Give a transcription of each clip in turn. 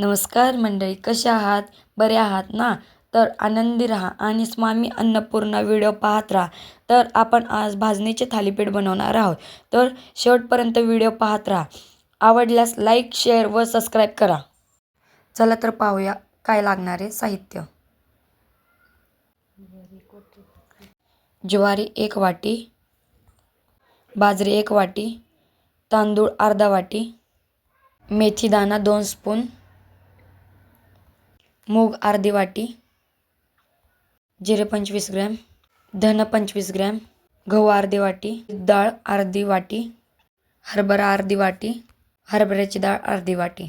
नमस्कार मंडळी कसे आहात? बरे आहात ना? तर आनंदी राहा आणि स्वामी अन्नपूर्णा व्हिडिओ पाहत राहा. तर आपण आज भाजणीचे थालीपीठ बनवणार आहोत. तर शेवटपर्यंत व्हिडिओ पाहत राहा. आवडल्यास लाईक शेअर व सबस्क्राईब करा. चला तर पाहूया काय लागणारे साहित्य. ज्वारी एक वाटी बाजरी एक वाटी तांदूळ अर्धा वाटी मेथीदाना दोन स्पून मूग अर्धी वाटी जिरे पंचवीस ग्रॅम धन पंचवीस ग्रॅम गहू अर्धी वाटी डाळ अर्धी वाटी हरभरा अर्धी वाटी हरभऱ्याची डाळ अर्धी वाटी.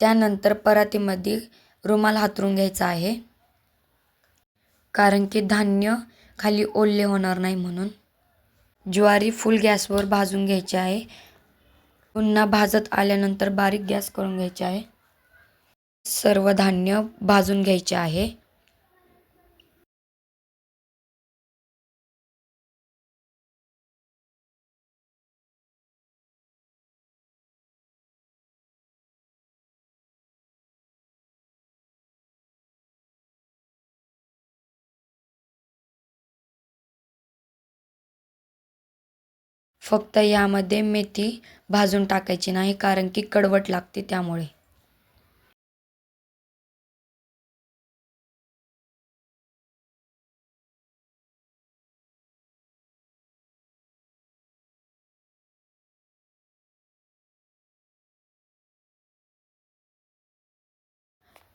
त्यानंतर परातीमध्ये रुमाल हातरून घ्यायचा आहे कारण की धान्य खाली ओले होणार नाही म्हणून. ज्वारी फुल गॅसवर भाजून घ्यायची आहे. पुन्हा भाजत आल्यानंतर बारीक गॅस करून घ्यायचे आहे. सर्व धान्य भाजून घ्यायचे आहे. फक्त यामध्ये मेथी भाजून टाकायची नाही कारण की कडवट लागते त्यामुळे.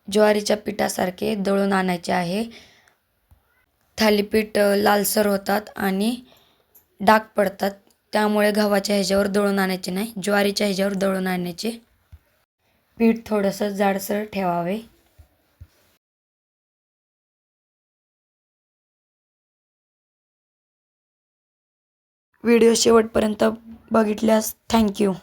ज्वारीच्या पिठासारखे दळून आणायचे आहे. थालीपीठ लालसर होतात आणि डाग पडतात. त्यामुळे गव्हाच्या ह्याच्यावर दळून आणायचे नाही ज्वारीच्या ह्याच्यावर दळून आणायचे. पीठ थोडंसं जाडसर ठेवावे. व्हिडिओ शेवटपर्यंत बघितल्यास थँक्यू.